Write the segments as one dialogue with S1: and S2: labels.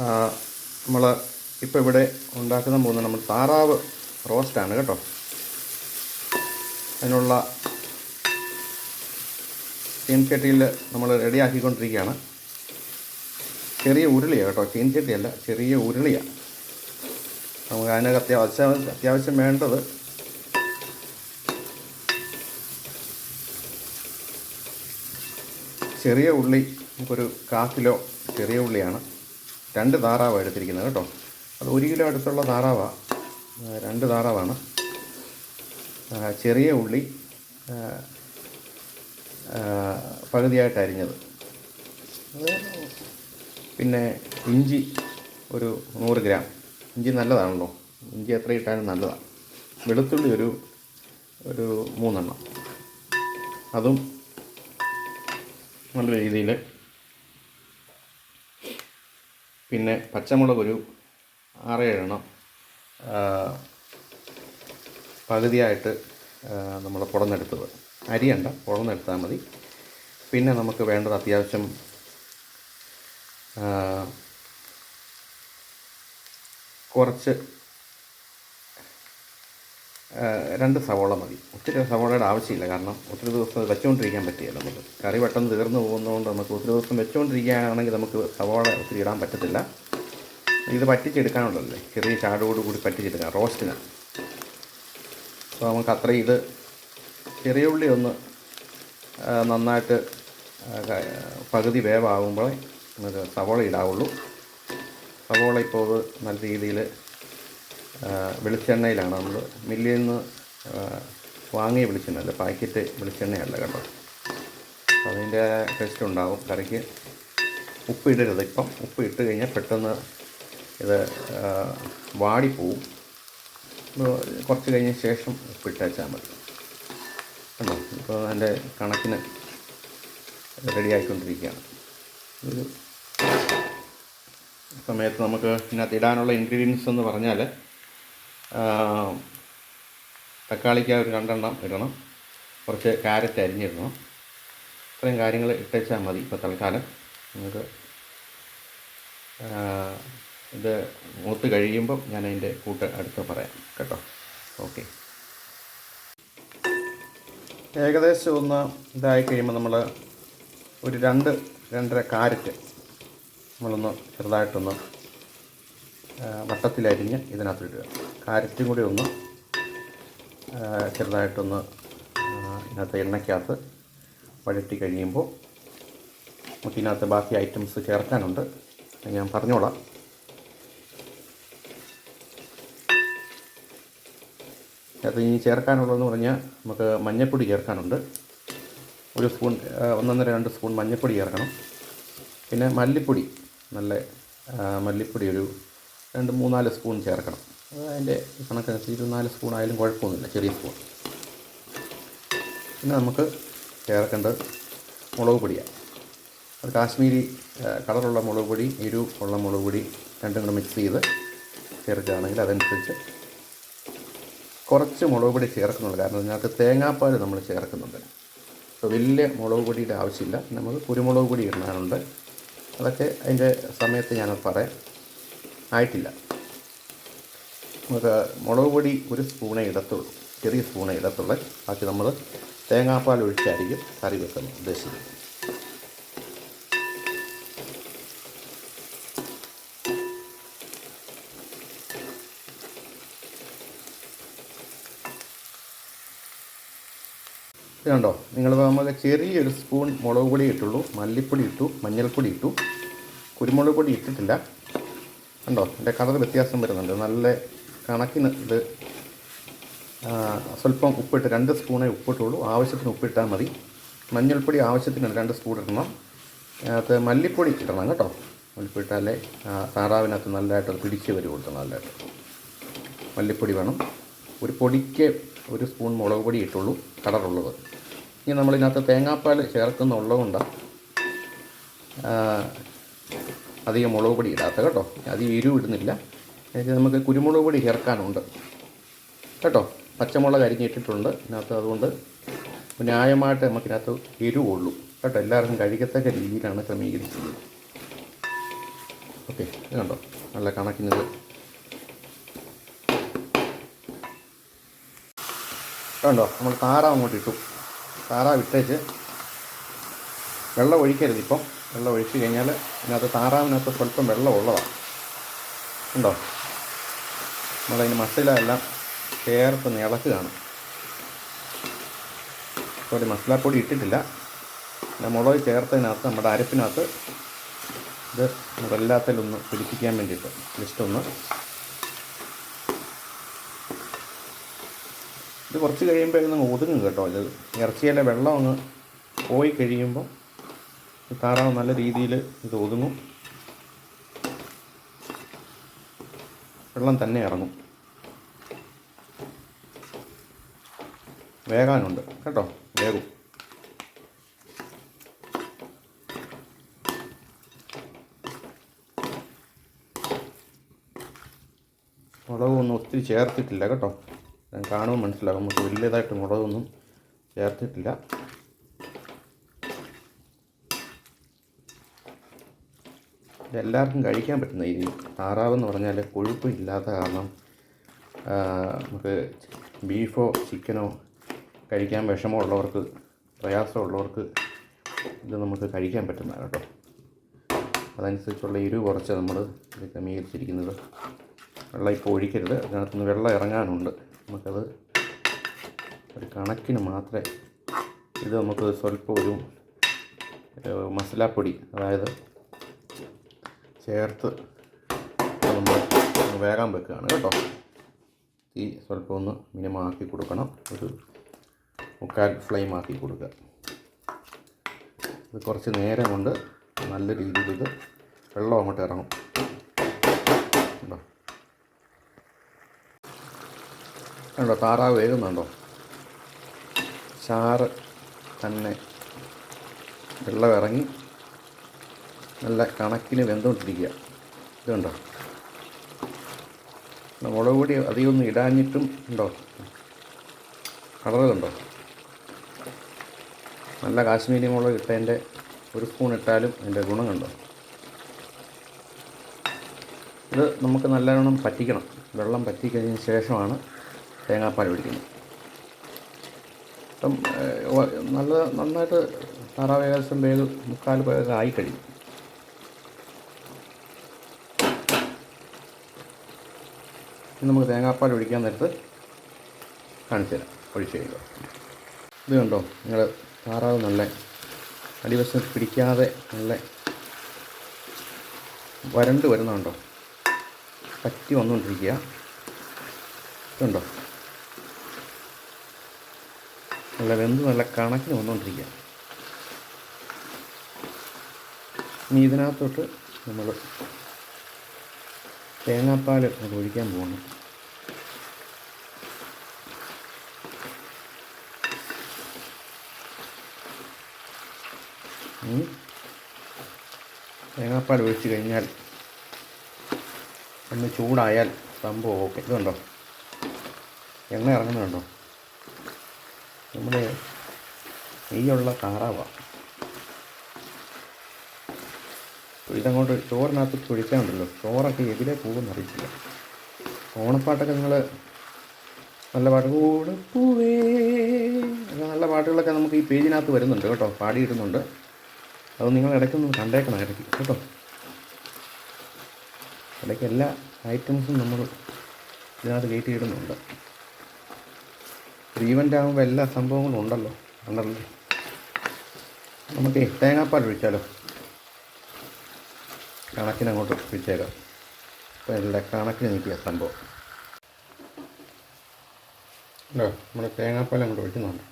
S1: നമ്മൾ ഇപ്പോൾ ഇവിടെ ഉണ്ടാക്കുന്ന പോകുന്നത് നമ്മൾ താറാവ് റോസ്റ്റാണ് കേട്ടോ. അതിനുള്ള ചീൻചട്ടിയിൽ നമ്മൾ റെഡിയാക്കിക്കൊണ്ടിരിക്കുകയാണ്. ചെറിയ ഉരുളിയാണ് കേട്ടോ ചീൻചട്ടിയല്ല ചെറിയ ഉരുളിയാണ് നമുക്ക് അതിനകത്ത് അത്യാവശ്യം അത്യാവശ്യം വേണ്ടത് ചെറിയ ഉള്ളി നമുക്കൊരു കാ കിലോ ചെറിയ ഉള്ളിയാണ്. രണ്ട് താറാവാണ് എടുത്തിരിക്കുന്നത് കേട്ടോ. അത് ഒരു കിലോ അടുത്തുള്ള താറാവാണ് രണ്ട് താറാവാണ്. ചെറിയ ഉള്ളി പകുതിയായിട്ട് അരിഞ്ഞത്. പിന്നെ ഇഞ്ചി ഒരു നൂറ് ഗ്രാം. ഇഞ്ചി നല്ലതാണല്ലോ. ഇഞ്ചി എത്ര ഇട്ടാലും നല്ലതാണ് വെളുത്തുള്ളി ഒരു ഒരു മൂന്നെണ്ണം. അതും നല്ല രീതിയിൽ പിന്നെ പച്ചമുളക് ഒരു ആറ് ഏഴെണ്ണം ആ, പകുതിയായിട്ട് നമ്മൾ പുറന്നെടുത്തത് അരിയണ്ട പുറന്നെടുത്താൽ മതി. പിന്നെ നമുക്ക് വേണ്ടത് അത്യാവശ്യം കുറച്ച് രണ്ട് സവോള മതി. ഒത്തിരി സവോളയുടെ ആവശ്യമില്ല കാരണം ഒത്തിരി ദിവസം വെച്ചുകൊണ്ടിരിക്കാൻ പറ്റില്ല നമുക്ക്. കറി പെട്ടെന്ന് തീർന്നു പോകുന്നതുകൊണ്ട് നമുക്ക് ഒത്തിരി ദിവസം വെച്ചുകൊണ്ടിരിക്കുകയാണെങ്കിൽ നമുക്ക് സവോള ഒത്തിരി ഇടാൻ പറ്റത്തില്ല. ഇത് പറ്റിച്ചെടുക്കാനുള്ളതല്ലേ ചെറിയ ചാടോട് കൂടി പറ്റിച്ചെടുക്കാം റോസ്റ്റിന്. അപ്പോൾ നമുക്ക് അത്ര ഇത് ചെറിയ ഉള്ളി ഒന്ന് നന്നായിട്ട് പകുതി വേവാകുമ്പോഴേ നമുക്ക് സവോള ഇടാവുള്ളൂ. സവോള ഇപ്പോൾ നല്ല രീതിയിൽ വെളിച്ചെണ്ണയിലാണ്. നമ്മൾ മില്ലിൽ നിന്ന് വാങ്ങിയ വെളിച്ചെണ്ണ അല്ല പാക്കറ്റ് വെളിച്ചെണ്ണയല്ല കേട്ടോ. അതിന്റെ ടേസ്റ്റ് ഉണ്ടാവും. കറിക്ക് ഉപ്പ് ഇടരുത്. ഇപ്പം ഉപ്പ് ഇട്ട് കഴിഞ്ഞാൽ പെട്ടെന്ന് ഇത് വാടിപ്പോവും. കുറച്ച് കഴിഞ്ഞ ശേഷം ഉപ്പ് ഇട്ടേച്ചാൽ മതി. കണ്ടോ? ഇപ്പോൾ അതിന്റെ കണക്കിന് റെഡി ആയിക്കൊണ്ടിരിക്കുകയാണ്. ഒരു സമയത്ത് നമുക്ക് ഇതിനകത്ത് ഇടാനുള്ള ഇൻഗ്രീഡിയൻസ് എന്ന് പറഞ്ഞാൽ തക്കാളിക്ക് ഒരു രണ്ടെണ്ണം ഇടണം. കുറച്ച് ക്യാരറ്റ് അരിഞ്ഞിടണം. ഇത്രയും കാര്യങ്ങൾ ഇട്ടേച്ചാൽ മതി ഇപ്പോൾ തൽക്കാലം. ആ, ഇത് മൂത്ത് കഴിയുമ്പം ഞാൻ അതിന്റെ കൂട്ട് അടുത്ത് പറയാം. കേട്ടോ? ഓക്കെ. ഏകദേശം ഒന്ന് ഇതായി കഴിയുമ്പോൾ നമ്മൾ ഒരു രണ്ട് രണ്ടര കാരറ്റ് നമ്മളൊന്ന് ചെറുതായിട്ടൊന്ന് വട്ടത്തിലരിഞ്ഞ് ഇതിനകത്ത് ഇടുക കാരറ്റും കൂടി ഒന്ന് ചെറുതായിട്ടൊന്ന് ഇതിനകത്ത് എണ്ണയ്ക്കകത്ത് വഴറ്റി കഴിയുമ്പോൾ നമുക്ക് ഇതിനകത്ത് ബാക്കി ഐറ്റംസ് ചേർക്കാനുണ്ട്. ഞാൻ പറഞ്ഞോളാം. അത് ഇനി ചേർക്കാനുള്ളതെന്ന് പറഞ്ഞാൽ നമുക്ക് മഞ്ഞൾപ്പൊടി ചേർക്കാനുണ്ട്. ഒരു സ്പൂൺ ഒന്നൊന്നര രണ്ട് സ്പൂൺ മഞ്ഞൾപ്പൊടി ചേർക്കണം. പിന്നെ മല്ലിപ്പൊടി നല്ല മല്ലിപ്പൊടി ഒരു രണ്ട് മൂന്നാൽ സ്പൂൺ ചേർക്കണം. അത് അതിന്റെ കണക്കനുസരിച്ച് നാല് സ്പൂൺ ആയാലും കുഴപ്പമൊന്നുമില്ല ചെറിയ സ്പൂൺ. പിന്നെ നമുക്ക് ചേർക്കേണ്ടത് മുളക് പൊടിയാണ് അത് കാശ്മീരി കളറുള്ള മുളക് പൊടി എരിവ് ഉള്ള മുളക് പൊടി രണ്ടും കൂടെ മിക്സ് ചെയ്ത് ചേർക്കുകയാണെങ്കിൽ അതനുസരിച്ച് കുറച്ച് മുളക് പൊടി ചേർക്കുന്നുള്ളൂ. കാരണം നിങ്ങൾക്ക് തേങ്ങാപ്പാൽ നമ്മൾ ചേർക്കുന്നുണ്ട്. അപ്പോൾ വലിയ മുളക് പൊടിയുടെ ആവശ്യമില്ല. നമുക്ക് കുരുമുളക് പൊടി ഇടാനുണ്ട്. അതൊക്കെ അതിന്റെ സമയത്ത് ഞാനത് പറയാം. ആയിട്ടില്ല. നമുക്ക് മുളക് പൊടി ഒരു സ്പൂണേ ഇടത്തുള്ളൂ. ചെറിയ സ്പൂണേ ഇടത്തുള്ളൂ. ബാക്കി നമ്മൾ തേങ്ങാപ്പാൽ ഒഴിച്ചായിരിക്കും കറി വെക്കുന്നത് ഉദ്ദേശിക്കുന്നത്. ണ്ടോ കണ്ടോ? നിങ്ങൾ നമുക്ക് ചെറിയൊരു സ്പൂൺ മുളക് പൊടി ഇട്ടുള്ളൂ മല്ലിപ്പൊടി ഇട്ടു മഞ്ഞൾപ്പൊടി ഇട്ടു. കുരുമുളക് പൊടി ഇട്ടിട്ടില്ല. കണ്ടോ? എന്റെ കളർ വ്യത്യാസം വരുന്നുണ്ട്. നല്ല കണക്കിന് ഇത് സ്വല്പം ഉപ്പിട്ട് രണ്ട് സ്പൂണേ ഉപ്പിട്ടുള്ളൂ. ആവശ്യത്തിന് ഉപ്പിട്ടാൽ മതി. മഞ്ഞൾപ്പൊടി ആവശ്യത്തിന് രണ്ട് സ്പൂൺ ഇടണം. അതിനകത്ത് മല്ലിപ്പൊടി ഇടണം കേട്ടോ. മല്ലിപ്പൊടി ഇട്ടാലേ ആ, താറാവിനകത്ത് നല്ലതായിട്ട് അത് പിടിച്ച് വരുള്ളൂ നല്ലതായിട്ട്. മല്ലിപ്പൊടി വേണം. ഒരു പൊടിക്ക് ഒരു സ്പൂൺ മുളക് പൊടി ഇട്ടുള്ളൂ. കളറുള്ളത്. ഇനി നമ്മളിതിനകത്ത് തേങ്ങാപ്പാൽ ചേർക്കുന്നുള്ളതുകൊണ്ടാണ് അധികം മുളക് പൊടി ഇടാത്ത കേട്ടോ. അധികം എരിവ് ഇടുന്നില്ല. അതിന് നമുക്ക് കുരുമുളക് പൊടി ചേർക്കാനുണ്ട്. കേട്ടോ? പച്ചമുളക് അരിഞ്ഞിട്ടിട്ടുണ്ട്. ഇതിനകത്ത് അതുകൊണ്ട് ന്യായമായിട്ട് നമുക്കിനകത്ത് എരിവുള്ളൂ. കേട്ടോ? എല്ലാവർക്കും കഴിക്കത്തക്ക രീതിയിലാണ് ക്രമീകരിച്ചിരിക്കുന്നത് ഓക്കെ കണ്ടോ? നല്ല കണക്കിനത്. കണ്ടോ? നമ്മൾ താറാവ് അങ്ങോട്ട് ഇട്ടു. താറാവ് ഇട്ടേച്ച് വെള്ളം ഒഴിക്കരുത് ഇപ്പം. വെള്ളം ഒഴിച്ച് കഴിഞ്ഞാൽ ഇതിനകത്ത് താറാവിനകത്ത് സ്വല്പം വെള്ളം ഉള്ളതാണ്. ഉണ്ടോ? നമ്മളതിന് മസാലയെല്ലാം ചേർത്ത് ഇളക്കുകയാണ് സോറി മസാലപ്പൊടി ഇട്ടിട്ടില്ല. മുളക് ചേർത്തതിനകത്ത് നമ്മുടെ അരപ്പിനകത്ത് ഇത് ഒന്ന് പിടിപ്പിക്കാൻ വേണ്ടിയിട്ട് ജസ്റ്റ് ഒന്ന് ഇത് കുറച്ച് കഴിയുമ്പോൾ നമുക്ക് ഒതുങ്ങും കേട്ടോ. ഇത് ഇറച്ചിയിലെ വെള്ളം ഒന്ന് പോയി കഴിയുമ്പോൾ താറാവ് നല്ല രീതിയിൽ ഇത് ഒതുങ്ങും വെള്ളം തന്നെ ഇറങ്ങും. വേകാനുണ്ട്. കേട്ടോ? വേഗം മുളകൊന്നും ഒത്തിരി ചേർത്തിട്ടില്ല. കേട്ടോ? ഞാൻ കാണുമ്പോൾ മനസ്സിലാകും. നമുക്ക് വലിയതായിട്ട് മുളകൊന്നും ചേർത്തിട്ടില്ല. എല്ലാവർക്കും കഴിക്കാൻ പറ്റുന്ന ഈ താറാവ് എന്ന് പറഞ്ഞാൽ കൊഴുപ്പ് ഇല്ലാത്ത കാരണം നമുക്ക് ബീഫോ ചിക്കനോ കഴിക്കാൻ വിഷമമുള്ളവർക്ക് പ്രയാസമുള്ളവർക്ക് ഇത് നമുക്ക് കഴിക്കാൻ പറ്റുന്നതാണ് കേട്ടോ. അതനുസരിച്ചുള്ള എരിവ് കുറച്ച് നമ്മൾ ഇത് ക്രമീകരിച്ചിരിക്കുന്നത് വെള്ളം ഇപ്പോൾ ഒഴിക്കരുത്. അതിനകത്തുനിന്ന് വെള്ളം ഇറങ്ങാനുണ്ട്. നമുക്കത് ഒരു കണക്കിന് മാത്രമേ ഇത് നമുക്ക് സ്വല്പം ഒരു മസാലപ്പൊടി അതായത് ചേർത്ത് നമ്മൾ വേകാൻ വെക്കുകയാണ് കേട്ടോ. തീ സ്വല്പം ഒന്ന് മിനിമമാക്കി കൊടുക്കണം. ഒരു മുക്കാൽ ഫ്ലെയിം ആക്കി കൊടുക്കുക. ഇത് കുറച്ച് നേരം കൊണ്ട് നല്ല രീതിയിൽ ഇത് വെള്ളം അങ്ങോട്ട് ഇറങ്ങും. കണ്ടോ? കണ്ടോ? താറാവ് വേകുന്നുണ്ടോ? ചാറ് തന്നെ വെള്ളം ഇറങ്ങി നല്ല കണക്കിന് വെന്തുകൊണ്ടിരിക്കുക. ഇതുണ്ടോ മുളക് പൊടി അധികമൊന്നും ഇടാഞ്ഞിട്ടും ഉണ്ടോ? കളറ് നല്ല കാശ്മീരി മുളക് ഇട്ടതിന്റെ ഒരു സ്പൂൺ ഇട്ടാലും അതിന്റെ ഗുണം കണ്ടോ? ഇത് നമുക്ക് നല്ലവണ്ണം പറ്റിക്കണം. വെള്ളം പറ്റിക്കഴിഞ്ഞ ശേഷമാണ് തേങ്ങാപ്പാൽ ഒഴിക്കുന്നത് അപ്പം നല്ല നന്നായിട്ട് താറാവ് ഏകദേശം വേഗം മുക്കാൽ വേഗം ആയി ഇനി നമുക്ക് തേങ്ങാപ്പാൽ ഒഴിക്കാൻ നേരത്ത് കാണിച്ചു തരാം. ഒഴിച്ച് കഴിയുക ഇത് കണ്ടോ? നിങ്ങൾ താറാവ് നല്ല അടിവശം പിടിക്കാതെ നല്ല വരണ്ട് വരുന്നുണ്ടോ പറ്റി വന്നുകൊണ്ടിരിക്കുക. ഇതുണ്ടോ നല്ല വെന്ത് നല്ല കണക്കിന് വന്നുകൊണ്ടിരിക്കുക. ഇനി ഇതിനകത്തോട്ട് നമ്മൾ തേങ്ങാപ്പാൽ അത് ഒഴിക്കാൻ പോകണം. തേങ്ങാപ്പാൽ ഒഴിച്ച് കഴിഞ്ഞാൽ ഒന്ന് ചൂടായാൽ സംഭവം ഓക്കെ. ഇതുണ്ടോ എണ്ണ ഇറങ്ങുന്നുണ്ടോ നമ്മുടെ നെയ്യുള്ള താറാവാണ് ഇതങ്ങോട്ട് ചോറിനകത്ത് പൊഴിക്കാനുണ്ടല്ലോ ചോറൊക്കെ എതിരെ പോകുമെന്ന് അറിയിച്ചില്ല ഓണപ്പാട്ടൊക്കെ നിങ്ങൾ നല്ല പാട്ട് കൂടെ നല്ല പാട്ടുകളൊക്കെ നമുക്ക് ഈ പേജിനകത്ത് വരുന്നുണ്ട് കേട്ടോ. പാടിയിടുന്നുണ്ട്. അത് നിങ്ങൾ ഇടയ്ക്കൊന്ന് കണ്ടേക്കണം ഇടയ്ക്ക് കേട്ടോ. ഇടയ്ക്ക് എല്ലാ ഐറ്റംസും നമ്മൾ ഇതിനകത്ത് കയറ്റി ഇടുന്നുണ്ട് ഈവന്റ് ആകുമ്പോൾ എല്ലാ സംഭവങ്ങളും ഉണ്ടല്ലോ. ഉണ്ടല്ലോ നമുക്ക് തേങ്ങാപ്പാൽ ഒഴിച്ചാലോ? കണക്കിന് അങ്ങോട്ട് ഒഴിച്ചേക്കാം അപ്പോൾ എല്ലാ കണക്കിന് നിൽക്കുക സംഭവം. നമ്മുടെ തേങ്ങാപ്പാൽ അങ്ങോട്ട് ഒഴിക്കുന്നുണ്ട്.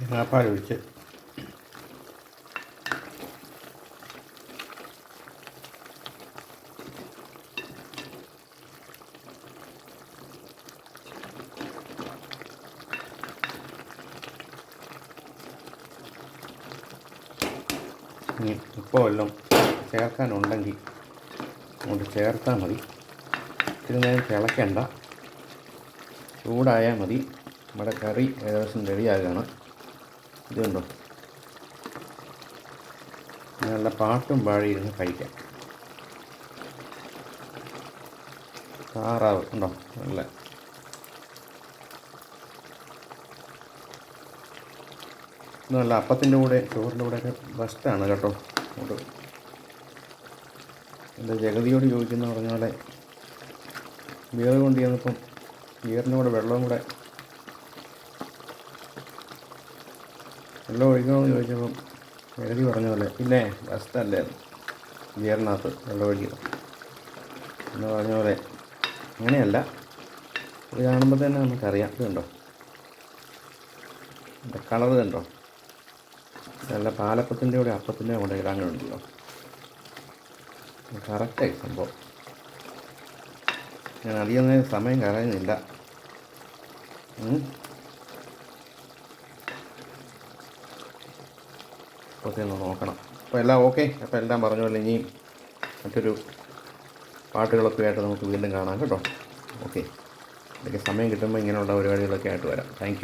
S1: തേങ്ങാപ്പാലൊഴിച്ച് ഇനി ഇപ്പോൾ വല്ലതും ചേർക്കാനുണ്ടെങ്കിൽ അങ്ങോട്ട് ചേർത്താൽ മതി. ഇത്തിരി നേരം തിളയ്ക്കണ്ട. ചൂടായാൽ മതി. നമ്മുടെ കറി ഏകദേശം റെഡിയാകുകയാണ് ഇതുണ്ടോ? നല്ല പാട്ടും പാടിയിരുന്ന് കഴിക്കാം. താറാവ് ഉണ്ടോ? നല്ല. നല്ല അപ്പത്തിന്റെ കൂടെ ചോറിന്റെ കൂടെയൊക്കെ ബെസ്റ്റാണ് കേട്ടോ. അത് എന്റെ ജഗതിയോട് ചോദിക്കുന്ന പറഞ്ഞ പോലെ കൊണ്ട് ചെന്നപ്പം ബിയറിന്റെ കൂടെ വെള്ളവും കൂടെ വെള്ളം ഒഴിക്കണമെന്ന് ചോദിച്ചപ്പം എഴുതി പറഞ്ഞ പോലെ പിന്നെ വസ്തല്ലേ ഗിയറിനകത്ത് വെള്ളം ഒഴിക്കണം. എന്ന് പറഞ്ഞ പോലെ അങ്ങനെയല്ല. ഇത് കാണുമ്പോൾ തന്നെ നമുക്കറിയാം. ഇത് കണ്ടോ? ഇതിന്റെ കളർ കണ്ടോ? നല്ല പാലപ്പത്തിന്റെ കൂടെ അപ്പത്തിന്റെ കൂടെ ഇടാനുണ്ടല്ലോ. കറക്റ്റായി സംഭവം. ഞാൻ നേരം സമയം കളയുന്നില്ല. അപ്പത്തെ ഒന്ന് നോക്കണം. അപ്പോൾ എല്ലാം ഓക്കെ. അപ്പോൾ എല്ലാം പറഞ്ഞ ഇനി മറ്റൊരു പാട്ടുകളൊക്കെ ആയിട്ട് നമുക്ക് വീണ്ടും കാണാം കേട്ടോ. ഓക്കെ. ഇതൊക്കെ സമയം കിട്ടുമ്പോൾ ഇങ്ങനെയുള്ള പരിപാടികളൊക്കെ ആയിട്ട് വരാം. താങ്ക്